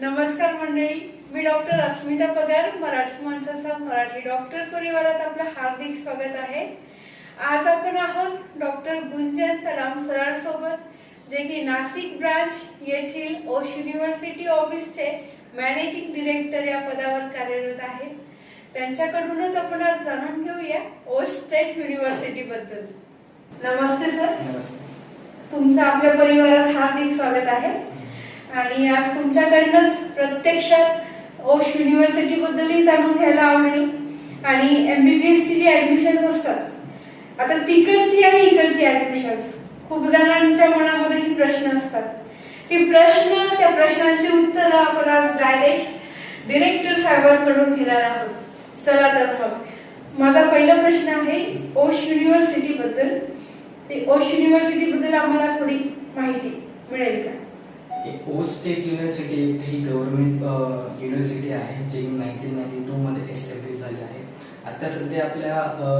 नमस्कार मंडळी. मी डॉक्टर अस्मिता पगार मराठी माणसाचा मराठी डॉक्टर परिवारात आपलं हार्दिक स्वागत आहे. आज आपण आहोत डॉक्टर गुंजन राम सराड सोबत जे की नाशिक ब्रांच येथील ओश युनिव्हर्सिटी ऑफिसचे मॅनेजिंग डिरेक्टर या पदावर कार्यरत आहेत. त्यांच्याकडूनच आपण आज जाणून घेऊया ओश स्टेट युनिव्हर्सिटी बद्दल. नमस्ते सर. नमस्ते. तुमचं आपल्या परिवारात हार्दिक स्वागत आहे. आणि आज तुमच्याकडनंच प्रत्यक्षात ओश युनिव्हर्सिटी बद्दलही जाणून घ्यायला आवडेल. आणि एम बी बी एसची जी ऍडमिशन्स असतात आता तिकडची आणि इकडची ऍडमिशन्स खूप जणांच्या मनामध्ये ही प्रश्न असतात. ती प्रश्न त्या प्रश्नांची उत्तरं आपण आज डायरेक्ट डिरेक्टर साहेबांकडून घेणार आहोत. चला तर मग. माझा पहिला प्रश्न आहे ओश युनिव्हर्सिटी बद्दल ते ओश युनिव्हर्सिटी बद्दल आम्हाला थोडी माहिती मिळेल का? ओ स्टेट युनिव्हर्सिटी ही गव्हर्नमेंट युनिव्हर्सिटी आहे जे नाईन्टीन नाईन्टी टूमध्ये एस्टॅब्लिश झाली आहे. आता सध्या आपल्या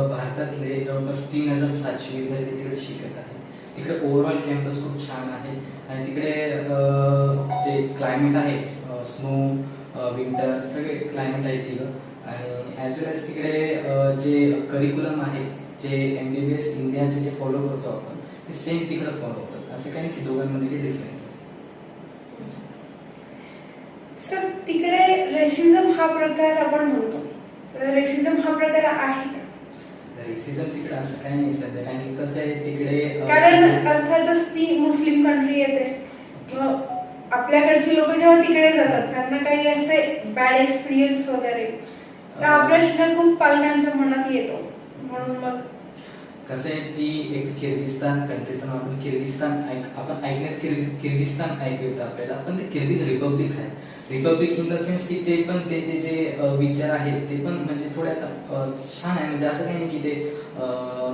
भारतातले जवळपास तीन हजार सातशे विद्यार्थी तिकडे शिकत आहे. तिकडे ओव्हरऑल कॅम्पस खूप छान आहे. आणि तिकडे जे क्लायमेट आहे स्नो विंटर सगळे क्लायमेट आहे तिकडं आणि ॲज वेल एज तिकडे जे करिक्युलम आहे जे एम बी बी एस इंडियाचे जे फॉलो करतो आपण ते सेम तिकडं फॉलो होतात असं काही नाही की दोघांमध्ये काही डिफरन्स आहे सर तिकडे रेसिझम हा प्रकार आपण म्हणतो. तर रेसिझम हा प्रकार आहे का? रेसिझम तिकडे असं काही नाही सध्या कारण की कसं आहे तिकडे कारण अर्थातच ती मुस्लिम कंट्री येते. मग आपल्याकडची लोक जेव्हा तिकडे जातात त्यांना काही असे बॅड एक्सपिरियन्स वगैरे. तर हा प्रश्न खूप पालकांच्या मनात येतो. म्हणून मग कसं आहे ती एक किर्गिस्तान कंट्रीचं नाव आपण किर्गिस्तान ऐक आपण ऐकण्यात किर्गिस्तान ऐकू येतं आपल्याला. पण ते किर्गिज रिपब्लिक आहे. रिपब्लिक इन द सेन्स की ते पण त्याचे जे विचार आहेत ते पण म्हणजे थोडे आता छान आहे. म्हणजे असं काही नाही की ते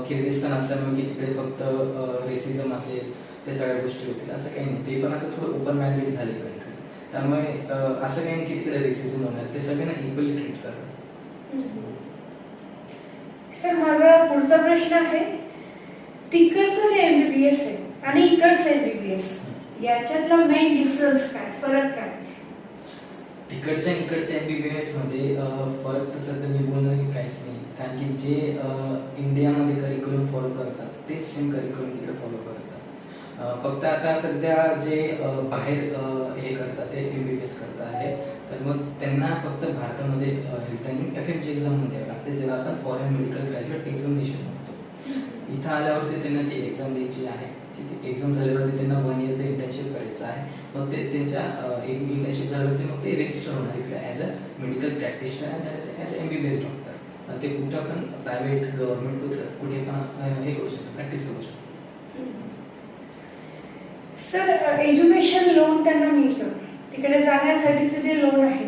किर्गिस्तान असल्यामुळे की तिकडे फक्त रेसिझम असेल त्या सगळ्या गोष्टी होतील. असं काही नाही. ते पण आता थोडं ओपन माइंडेड झाले कंट्री त्यामुळे असं काही नाही की तिकडे रेसिझम होणार. ते सगळ्यांना इक्वली ट्रीट करतात. सर माझा पुढचा प्रश्न आहे. तिकडचं जे एमबीबीएस आहे आणि इकडचं एमबीबीएस याच्यातला मेन डिफरन्स काय? फरक काय? इकडच्या इकडच्या एम बी मध्ये एसमध्ये फरक तसं तर मी बोलणार की काहीच नाही. कारण की जे इंडियामध्ये करिक्युलम फॉलो करतात तेच सेम करिक्युलम तिकडे फॉलो करतात. फक्त आता सध्या जे बाहेर हे करतात ते एम बी बी एस करत आहेत तर मग त्यांना फक्त भारतामध्ये रिटर्निंग एफ एम जी एक्झाममध्ये लागते ज्याला आपण फॉरेन मेडिकल ग्रॅज्युएट एक्झामिनेशन म्हणतो. इथं आल्यावरती त्यांना ती एक्झाम द्यायची आहे. ठीक आहे. एक्झाम झाल्यावरती त्यांना वन इयरचं इंटर्नशिप करायचं आहे. मग ते त्यांच्या इंटर्नशिप झाल्यावरती मग ते रजिस्टर होणार इकडे as a medical practitioner and as M B B S doctor ते कुठं पण प्रायव्हेट गव्हर्नमेंट कुठं कुठे पण हे करू शकतो प्रॅक्टिस करू शकतो सर एज्युकेशन लोन त्यांना मिळतं. तिकडे जाण्यासाठीचं जे लोन आहे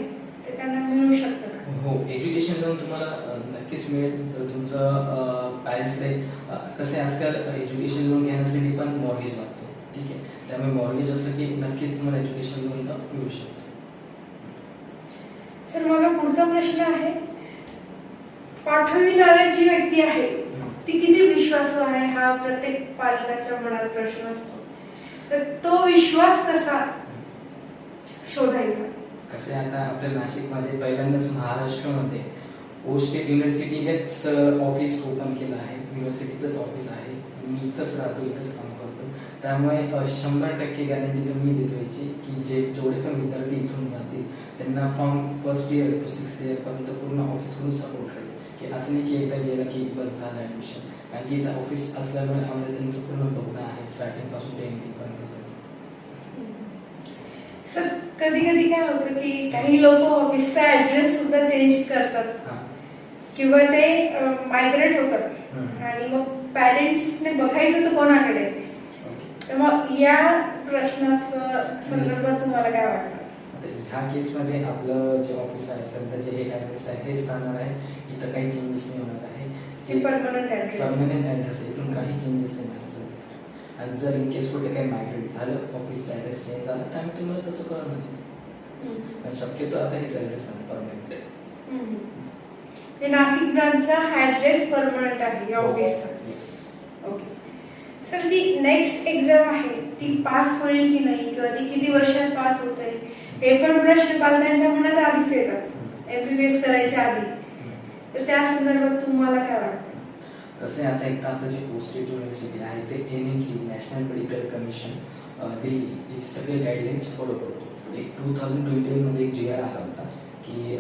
ते त्यांना मिळू शकतं हो एज्युकेशन लोन तुम्हाला नक्कीच मिळेल. जर तुमचं पॅरेंट्सकडे कसं आहे आजकाल एज्युकेशन लोन घेण्यासाठी पण मॉर्गेज लागतो. ठीक आहे? त्यामुळे मॉर्गेज असलं की नक्कीच तुम्हाला एज्युकेशन लोन तर मिळू शकतो. सर माझा पुढचा प्रश्न आहे. पाठविणारी जी व्यक्ती आहे. ती किती विश्वासू आहे? हा प्रत्येक पालकाच्या मनात प्रश्न असतो. तर तो विश्वास कसा शोधायचा? कसं आता आपल्या नाशिकमध्ये पहिल्यांदाच महाराष्ट्रामध्ये स्टेट युनिव्हर्सिटी हेच ऑफिस ओपन केलं आहे. युनिव्हर्सिटीचंच ऑफिस आहे. मी इथंच राहतो इथंच काम करतो. त्यामुळे शंभर टक्के गॅरंटी तर मी देतो याची की जे जेवढे पण विद्यार्थी इथून जातील त्यांना from first year to sixth इयरपर्यंत पूर्ण ऑफिसकडून सपोर्ट राहील की असं नाही की एकदा गेलं की बस झालं ॲडमिशन कारण की इथं ऑफिस असल्यामुळे आम्हाला त्यांचं पूर्ण बघणं आहे स्टार्टिंगपासून ते एंडिंगपर्यंत सर कधी कधी काय होतं की काही लोक ऑफिसचा ऍड्रेस सुद्धा चेंज करतात. किंवा ते मायग्रेट होतात. आणि मग पॅरेंट्सने बघायचं तर कोणाकडे? तर मग या प्रश्नाचं संदर्भात तुम्हाला काय वाटतं? ह्या केसमध्ये आपलं जे ऑफिस आहे सध्या जे हे ॲड्रेस आहे हेच राहणार आहे. इथं काही चेंजेस नाही होणार आहे. जे परमनंट ऍड्रेस परमनंट ॲड्रेस आहे. इथून काही चेंजेस नाही होणार सर आणि जर इन केस कुठे काही मायग्रेट झालं ऑफिसचा ॲड्रेस चेंज झाला तर आम्ही तुम्हाला तसं कळणार पण शक्यतो आता हेच ॲड्रेस आहे परमनंट ते नाशिक ब्रांचचा ऍड्रेस परमनंट आहे या ऑफिसचा okay sir ji next exam आहे ती पास होईल की नाही किंवा ती किती वर्षात पास होते हे पण प्रश्न पालकांच्या मनात आधीच येतात. एमबीबीएस करायच्या आधी. तर त्या संदर्भात तुम्हाला काय वाटतं? कसं आहे आता एक तर आपलं जे पोस्ट युनिव्हर्सिटी आहे ते N M C national medical commission Delhi याचे सगळे गाईडलाईन्स फॉलो करतो. एक टू थाउजंड ट्वेंटी मध्ये एक जी आर आला होता की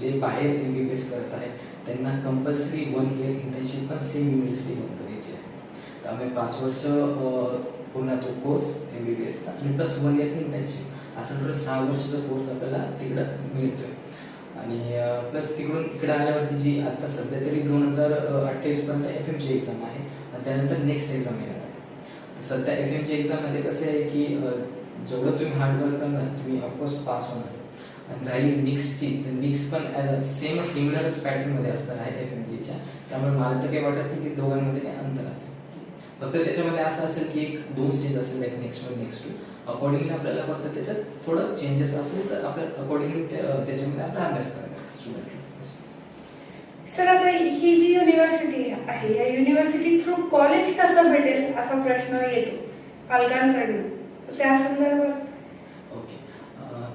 जे बाहेर एम बी बी एस करत आहेत त्यांना कंपल्सरी वन इयर इंटर्नशिप पण सेम युनिव्हर्सिटीमधून करायची आहे. त्यामुळे पाच वर्ष पूर्ण तो कोर्स एम बी बी एसचा आणि प्लस वन इयर इंटर्नशिप असं टोटल सहा वर्षाचा कोर्स आपल्याला तिकडं मिळतोय. आणि प्लस तिकडून इकडे आल्यावरती जी आता सध्या तरी दोन हजार अठ्ठावीसपर्यंत एफ एमची एक्झाम आहे आणि त्यानंतर नेक्स्ट एक्झाम येणार आहे. सध्या एफ एमची एक्झाममध्ये कसं आहे की जेवढं तुम्ही हार्डवर्क करणार तुम्ही ऑफकोर्स पास होणार. राहिली मिक्सची तर मिक्स पण सेम सिमिलरच पॅटर्नमध्ये असणार आहे एफ एम जीच्या त्यामुळे मला तर काही वाटत नाही की दोघांमध्ये काही अंतर असेल. फक्त त्याच्यामध्ये असं असेल की एक दोन स्टेज असेल like next one next two accordingly आपल्याला फक्त त्याच्यात थोडं चेंजेस असेल तर आपल्याला अकॉर्डिंगली त्याच्यामध्ये आपला अभ्यास करायला स्टुडंट सर आता ही जी युनिव्हर्सिटी आहे या युनिव्हर्सिटी थ्रू कॉलेज कसं भेटेल? असा प्रश्न येतो. पालकांकडून. त्या संदर्भात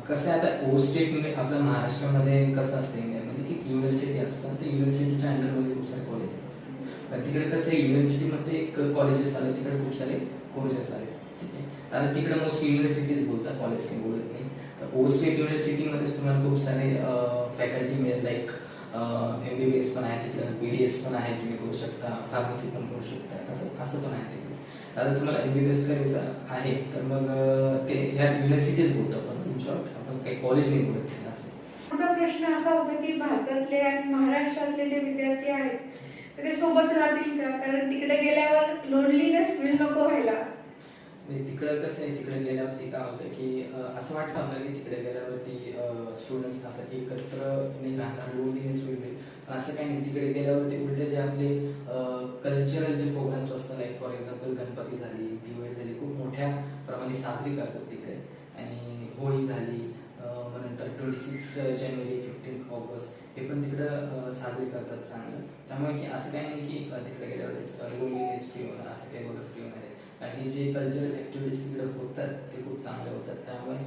कसं आहे आता ओ स्टेट म्हणजे आपल्या महाराष्ट्रामध्ये कसं असतं इंडियामध्ये की युनिव्हर्सिटी असतात ते युनिव्हर्सिटीच्या अंडरमध्ये खूप सारे कॉलेजेस असतात. पण तिकडे कसं आहे युनिव्हर्सिटीमध्ये एक कॉलेजेस आले तिकडे खूप सारे कोर्सेस आले. ठीक आहे? तर आता तिकडे मोस्टली युनिव्हर्सिटीज बोलतात कॉलेज काही बोलत नाही. तर ओ स्टेट युनिव्हर्सिटीमध्ये तुम्हाला खूप सारे फॅकल्टी मिळेल like M B B S पण आहे तिकडं बी डी एस पण आहे तुम्ही करू शकता फार्मसी पण करू शकता. असं असं पण आहे तिकडे. आता तुम्हाला एम बी बी एस करायचं आहे तर मग ते ह्या युनिव्हर्सिटीज बोलतो आपण. इन शॉर्ट आपण काही कॉलेज नाही बोलत असं. पुढचा प्रश्न असा होता की भारतातले आणि महाराष्ट्रातले जे विद्यार्थी आहेत ते सोबत राहतील का? कारण तिकडे गेल्यावर लोनलीनेस फील नको व्हायला. नाही तिकडं कसं आहे तिकडे गेल्यावरती काय होतं की असं वाटतं आपल्याला की तिकडे गेल्यावरती स्टुडंट्स असं एकत्र नाही राहणार लोनलीनेस होईल असं काही नाही तिकडे गेल्यावरती उलटे जे आपले कल्चरल जे प्रोग्राम्स असतात लाईक फॉर एक्झाम्पल गणपती झाली दिवाळी झाली खूप मोठ्या प्रमाणे साजरी करतात तिकडे. होळी झाली मग नंतर ट्वेंटी सिक्स जानेवारी फिफ्टीन ऑगस्ट हे पण तिकडं साजरी करतात चांगलं. त्यामुळे की असं काही नाही की तिकडे गेल्यावरती लोनलीनेस फ्री होणार असं काही बघत फ्री होणार आहे आणि जे कल्चरल ॲक्टिव्हिटीज तिकडे होतात ते खूप चांगले होतात. त्यामुळे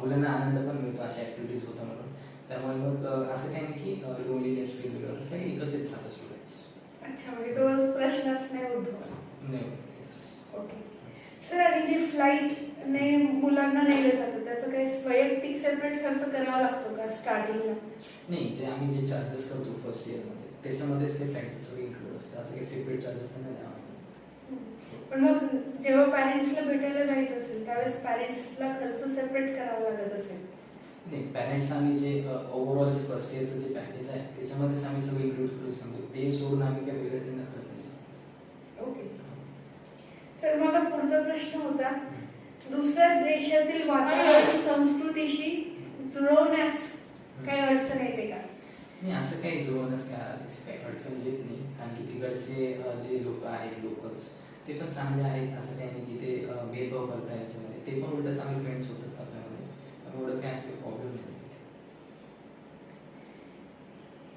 मुलांना आनंद पण मिळतो अशा ॲक्टिव्हिटीज होतात म्हणून. त्यामुळे मग असं काही नाही की लोनलीनेस फील वगैरे असं एकत्रित राहतात स्टुडंट्स अच्छा म्हणजे तो प्रश्नच नाही उद्भवला नाही ओके सर आणि जे फ्लाईटने मुलांना नेलं जातं त्याचं काही वैयक्तिक सेपरेट खर्च करावा लागतो का स्टार्टिंगला नाही जे आम्ही जे चार्जेस करतो फर्स्ट इयरमध्ये त्याच्यामध्येच ते फ्लाईटचं सगळं इन्क्लूड असतं. असं काही सेपरेट चार्जेस तर नाही द्यावं. पण मग जेव्हा पॅरेंट्सला भेटायला जायचं असेल त्यावेळेस पॅरेंट्सला खर्च सेपरेट करावा लागत असेल? नाही पॅरेंट्सला आम्ही जे ओव्हरऑल जे फर्स्ट इयरचं जे पॅकेज आहे त्याच्यामध्येच आम्ही सगळं इन्क्लूड करू सांगतो ते सोडून आम्ही काही वेगळं त्यांना खर्च नाही. ओके. तर माझा पुढचा प्रश्न होता. दुसऱ्या देशातील वातावरण संस्कृतीशी जुळवण्यास काही अडचण येते का? नाही असं काही जुळवण्यास काही अडचण येत नाही. कारण की तिकडचे जे लोक आहेत लोकल्स ते पण चांगले आहेत असं काही नाही की ते भेदभाव करतात याच्यामध्ये. ते पण उलट चांगले फ्रेंड्स होतात आपल्यामध्ये. त्यामुळे एवढं काय असं प्रॉब्लेम नाही.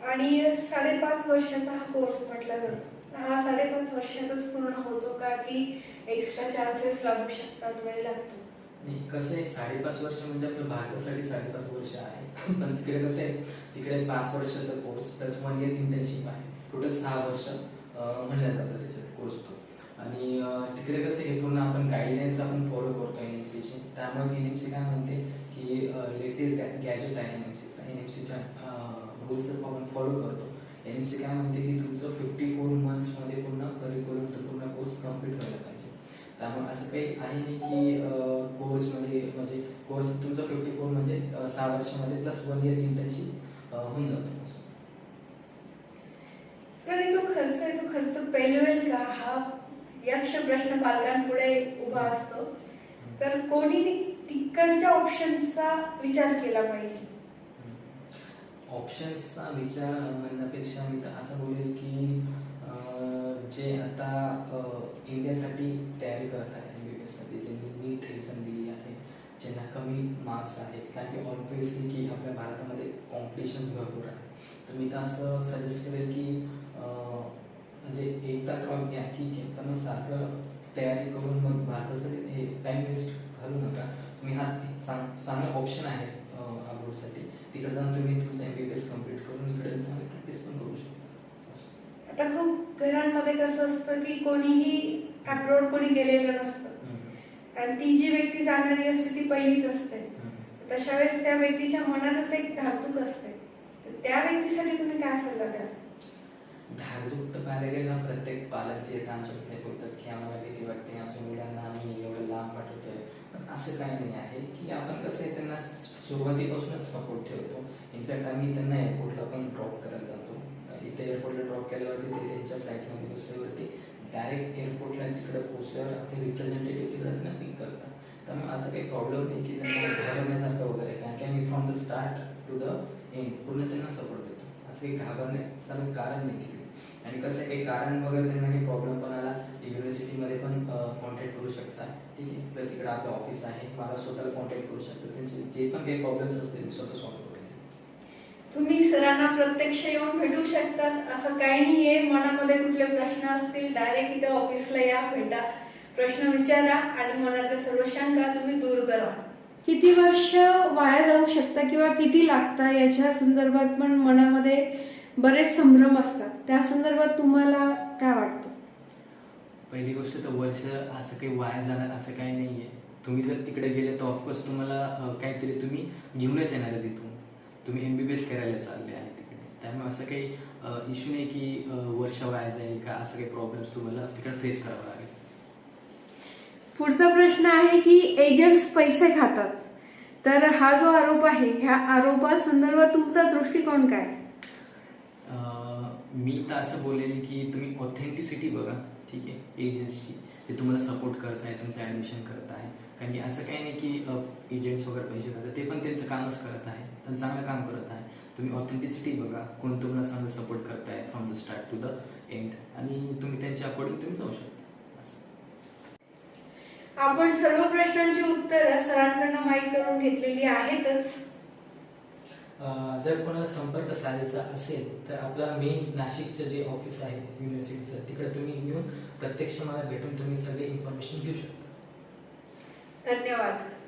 आणि साडेपाच वर्षाचा हा कोर्स म्हटला जातो हा साडेपाच वर्षातच पूर्ण होतो का की एक्स्ट्रा चान्सेस लागू शकतात वेळ लागतो? नाही कसं आहे साडेपाच वर्ष म्हणजे आपल्या भारतासाठी साडेपाच वर्ष आहे. पण तिकडे कसं आहे तिकडे पाच वर्षाचा course plus one year internship आहे. टोटल सहा वर्ष म्हणल्या जातं त्याच्यात कोर्स तो. आणि तिकडे कसं हे पूर्ण आपण गाईडलाईन्स आपण फॉलो करतो एन एम सीची त्यामुळे एन एम सी काय म्हणते की लेटेस्ट गॅजेट आहे एन एम सीचा एन एम सीच्या रूल्स आपण फॉलो करतो. एन एम सी काय म्हणते की तुमचं फिफ्टी फोर मंथ्समध्ये पूर्ण करिक्युलम तो पूर्ण कोर्स कंप्लीट व्हायला पाहिजे. त्यामुळे असं काही आहे नाही की कोर्समध्ये म्हणजे कोर्स तुमचं फिफ्टी फोर म्हणजे सहा वर्षामध्ये प्लस वन इयर इंटर्नशिप होऊन जातो सर आणि जो खर्च आहे तो खर्च पेलवेल का? हा यक्ष प्रश्न पालकांपुढे उभा असतो. तर कोणी तिकडच्या ऑप्शनचा विचार केला पाहिजे? ऑप्शन्सचा विचार म्हणण्यापेक्षा मी तर असं बोलेल की जे आता इंडियासाठी तयारी करत आहे एम बी बी एससाठी ज्यांनी नीट एक्झाम दिली आहे ज्यांना कमी मार्क्स आहेत कारण की ऑब्विसली की आपल्या भारतामध्ये कॉम्पिटिशन्स भरपूर आहे तर मी तर असं सजेस्ट करेल की म्हणजे एकदा ड्रॉप घ्या ठीक आहे पण मग सारखं तयारी करून मग भारतासाठी हे टाईम वेस्ट घालू नका. तुम्ही हा चांग चांगला ऑप्शन आहे अब्रोडसाठी तिकडे जाऊन तुम्ही तुमचं M B B S complete करून इकडे चांगली प्रॅक्टिस पण करू शकता. आता खूप घरांमध्ये कसं असतं की कोणीही अब्रॉड कोणी गेलेलं नसतं. आणि ती जी व्यक्ती जाणारी असते ती पहिलीच असते. तशा वेळेस त्या व्यक्तीच्या मनातच एक धातूक असते तर त्या व्यक्तीसाठी तुम्ही काय सल्ला द्याल धाकधूक तर पाहायला गेलं ना प्रत्येक पालक जे आहेत आमच्याकडे ते बोलतात की आम्हाला भीती वाटते आमच्या मुलांना आम्ही एवढं लांब पाठवतोय असं काही नाही आहे. की आपण कसं आहे त्यांना सुरुवातीपासूनच सपोर्ट ठेवतो. इनफॅक्ट आम्ही त्यांना एअरपोर्टला पण ड्रॉप करायला जातो. इथे एअरपोर्टला ड्रॉप केल्यावरती ते त्यांच्या फ्लाईटमध्ये बसल्यावरती डायरेक्ट एअरपोर्टला तिकडे पोहोचल्यावर आपले रिप्रेझेंटेटिव्ह तिकडे त्यांना पिक करतात. त्यामुळे असं काही प्रॉब्लेम नाही की त्यांना घाबरण्यासारखं वगैरे कारण की आम्ही from the start to the end पूर्ण त्यांना सपोर्ट देतो. असं काही घाबरण्यासारखं कारण नाही तिकडे. आणि कसं आहे काही कारण वगैरे त्यांना काही प्रॉब्लेम पण आला युनिव्हर्सिटीमध्ये पण कॉन्टॅक्ट करू शकता. ठीक आहे? प्लस इकडे आपलं ऑफिस आहे मला स्वतःला कॉन्टॅक्ट करू शकता. त्यांचे जे पण काही प्रॉब्लेम्स असतील मी स्वतः सॉल्व्ह तुम्ही सरांना प्रत्यक्ष येऊन भेटू शकतात. असं काही नाही आहे मनामध्ये कुठले प्रश्न असतील डायरेक्ट इथे ऑफिसला या भेटा. प्रश्न विचारा आणि मनातल्या सर्व शंका तुम्ही दूर करा. किती वर्ष वाया जाऊ शकता किंवा किती लागता याच्या संदर्भात पण मनामध्ये बरेच संभ्रम असतात. त्या संदर्भात तुम्हाला काय वाटतं? पहिली गोष्ट तर वर्ष असं काही वाया जाणार असं काही नाही आहे तुम्ही जर तिकडे गेले तर ऑफकोर्स तुम्हाला काहीतरी तुम्ही घेऊनच येणार आहे तिथून. तुम्ही एम बी बी एस करायला चालले आहे तिकडे. त्यामुळे असं काही इश्यू नाही की वर्ष वाया जाईल का असं काही प्रॉब्लेम्स तुम्हाला तिकडे फेस करावं लागेल. पुढचा प्रश्न आहे की एजंट्स पैसे खातात. तर हा जो आरोप आहे ह्या आरोपासंदर्भात तुमचा दृष्टिकोन काय? मी तर असं बोलेल की तुम्ही ऑथेंटिसिटी बघा ठीक आहे एजंट्सची ते तुम्हाला सपोर्ट करत आहे तुमचं ॲडमिशन करत आहे कारण की असं काही नाही की एजंट्स वगैरे पैसे करतात ते पण त्यांचं कामच करत आहे पण चांगलं काम करत आहे. तुम्ही ऑथेंटिसिटी बघा कोण तुम्हाला चांगलं सपोर्ट करत आहे from the start to the end आणि तुम्ही त्यांच्या अकॉर्डिंग तुम्ही जाऊ शकता. आपण सर्व प्रश्नांची उत्तरं सरांकडनं माहीत करून घेतलेली आहेतच. जर कोणाला संपर्क साधायचा असेल तर आपला मेन नाशिकचं जे ऑफिस आहे युनिव्हर्सिटीचं तिकडे तुम्ही येऊन प्रत्यक्ष मला भेटून तुम्ही सगळे इन्फॉर्मेशन घेऊ शकता. धन्यवाद.